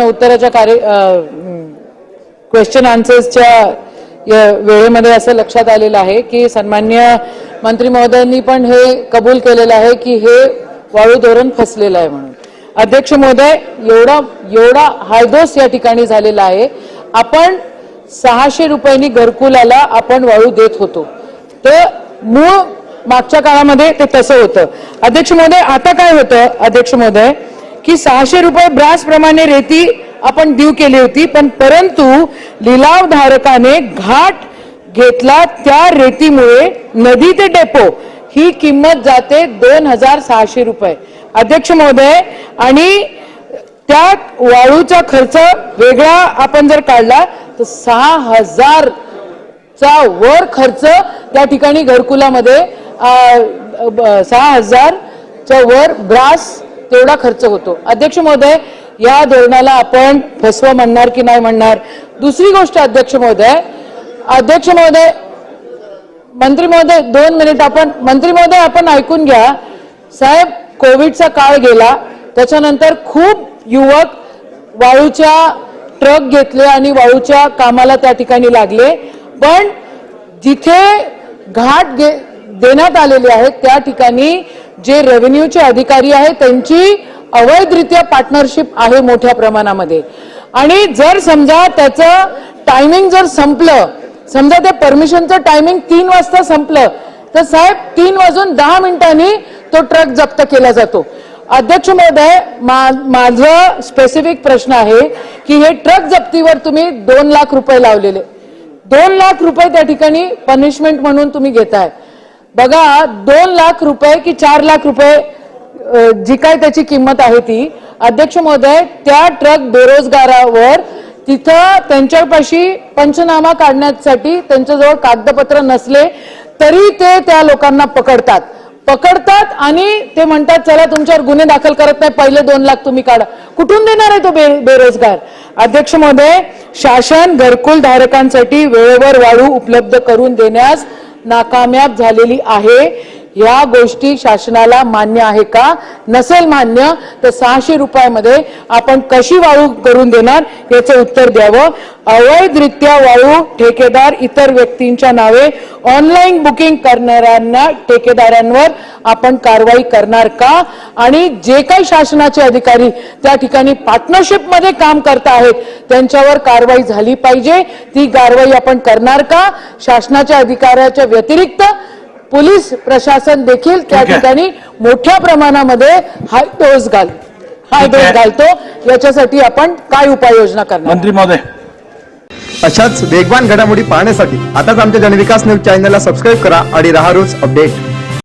उत्तराच्या कार्य क्वेश्चन आन्सर्सच्या वेळेमध्ये असं लक्षात आलेलं आहे की सन्मान्य मंत्री महोदयांनी पण हे कबूल केलेलं आहे की हे वाळू धोरण फसलेलं आहे म्हणून. अध्यक्ष महोदय एवढा एवढा हायदोस या ठिकाणी झालेला आहे. आपण सहाशे रुपयांनी घरकुलाला आपण वाळू देत होतो. तर मूळ मागच्या काळामध्ये ते तसं होतं. अध्यक्ष महोदय आता काय होतं? अध्यक्ष महोदय की सहाशे रुपये ब्रास प्रमाणे रेती आपण देऊ केली होती पण परंतु लिलावधारकाने घाट घेतला त्या रेतीमुळे नदी ते डेपो ही किंमत जाते दोन हजार सहाशे रुपये. अध्यक्ष महोदय आणि त्या वाळूचा खर्च वेगळा आपण जर काढला तर सहा हजार चा वर खर्च त्या ठिकाणी घरकुलामध्ये सहा हजारच्या वर ब्रास तेवढा खर्च होतो. अध्यक्ष महोदय या धोरणाला आपण फसवं म्हणणार की नाही म्हणणार? दुसरी गोष्ट अध्यक्ष महोदय अध्यक्ष महोदय मंत्री महोदय दोन मिनिट आपण मंत्री महोदय आपण ऐकून घ्या. साहेब कोविडचा काळ गेला त्याच्यानंतर खूप युवक वाळूच्या ट्रक घेतले आणि वाळूच्या कामाला त्या ठिकाणी लागले. पण जिथे घाट गे- देण्यात आलेले आहेत त्या ठिकाणी जे रेव्हेन्यूचे अधिकारी आहेत त्यांची अवैधरित्या पार्टनरशिप आहे मोठ्या प्रमाणामध्ये. आणि जर समजा त्याचं टायमिंग जर संपलं समजा त्या परमिशनचं टायमिंग तीन वाजता संपलं तर साहेब तीन वाजून दहा मिनिटांनी तो ट्रक जप्त केला जातो. अध्यक्ष महोदय मा- माझं स्पेसिफिक प्रश्न आहे की हे ट्रक जप्तीवर तुम्ही दोन लाख रुपये लावलेले. दोन लाख रुपये त्या ठिकाणी पनिशमेंट म्हणून तुम्ही घेताय. बघा दोन लाख रुपये की चार लाख रुपये जी काय त्याची किंमत आहे ती अध्यक्ष महोदय त्या ट्रक बेरोजगारावर तिथं त्यांच्यापाशी पंचनामा काढण्यासाठी त्यांच्याजवळ कागदपत्र नसले तरी ते त्या लोकांना पकडतात. पकडतात आणि ते म्हणतात चला तुमच्यावर गुन्हे दाखल करत नाही पहिले दोन लाख तुम्ही काढा. कुठून देणार आहे तो बे बेरोजगार? अध्यक्ष महोदय शासन घरकुल धारकांसाठी वेळेवर वाळू उपलब्ध करून देण्यास नाकामयाब झालेली आहे. या गोष्टी शासनाला मान्य आहे का? नसेल मान्य तर सहाशे रुपयामध्ये आपण कशी वाळू करून देणार याचं उत्तर द्यावं. अवैधरित्या वाळू ठेकेदार इतर व्यक्तींच्या नावे ऑनलाईन बुकिंग करणाऱ्यांना ठेकेदारांवर आपण कारवाई करणार का? आणि जे काही शासनाचे अधिकारी त्या ठिकाणी पार्टनरशिपमध्ये काम करत आहेत त्यांच्यावर कारवाई झाली पाहिजे. ती कारवाई आपण करणार का? शासनाच्या अधिकाऱ्याच्या व्यतिरिक्त पोलीस प्रशासन देखील त्या. ठिकाणी मोठ्या प्रमाणामध्ये हाय डोस घाल हाय. डोस घालतो. याच्यासाठी आपण काय उपाययोजना करणार? मंत्री महोदय. अशाच वेगवान घडामोडी पाहण्यासाठी आताच आमच्या जनविकास न्यूज चॅनलला सबस्क्राईब करा आणि रहा रोज अपडेट.